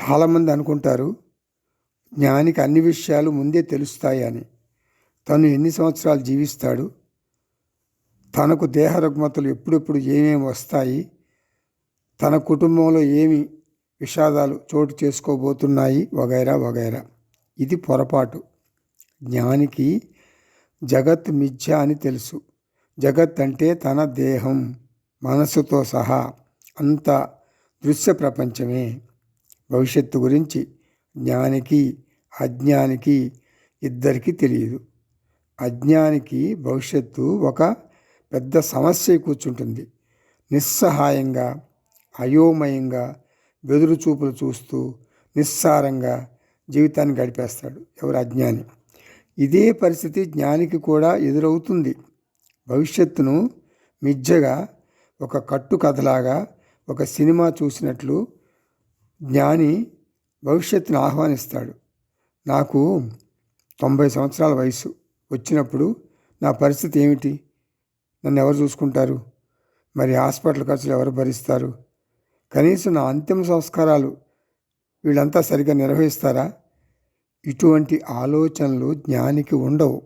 చాలామంది అనుకుంటారు జ్ఞానికి అన్ని విషయాలు ముందే తెలుస్తాయి అని. తను ఎన్ని సంవత్సరాలు జీవిస్తాడు తనకు దేహ రుగ్మతలు ఎప్పుడెప్పుడు ఏమేమి వస్తాయి తన కుటుంబంలో ఏమి విషాదాలు చోటు చేసుకోబోతున్నాయి వగైరా వగైరా. ఇది పొరపాటు. జ్ఞానికి జగత్ మిథ్య అని తెలుసు. జగత్ అంటే తన దేహం మనసుతో సహా అంత దృశ్య ప్రపంచమే. భవిష్యత్తు గురించి జ్ఞానికి అజ్ఞానికి ఇద్దరికీ తెలియదు. అజ్ఞానికి భవిష్యత్తు ఒక పెద్ద సమస్య కూర్చుంటుంది. నిస్సహాయంగా అయోమయంగా బెదురు చూపులు చూస్తూ నిస్సారంగా జీవితాన్ని గడిపేస్తాడు ఎవరు అజ్ఞాని. ఇదే పరిస్థితి జ్ఞానికి కూడా ఎదురవుతుంది. భవిష్యత్తును మిజ్జగా ఒక కట్టు కథలాగా ఒక సినిమా చూసినట్లు జ్ఞాని భవిష్యత్తును ఆహ్వానిస్తాడు. నాకు తొంభై సంవత్సరాల వయసు. వచ్చినప్పుడు నా పరిస్థితి ఏమిటి? నన్ను ఎవరు చూసుకుంటారు? మరి హాస్పిటల్ ఖర్చులు ఎవరు భరిస్తారు? కనీసం నా అంతిమ సంస్కారాలు వీళ్ళంతా సరిగ్గా నిర్వహిస్తారా? ఇటువంటి ఆలోచనలు జ్ఞానికి ఉండవు.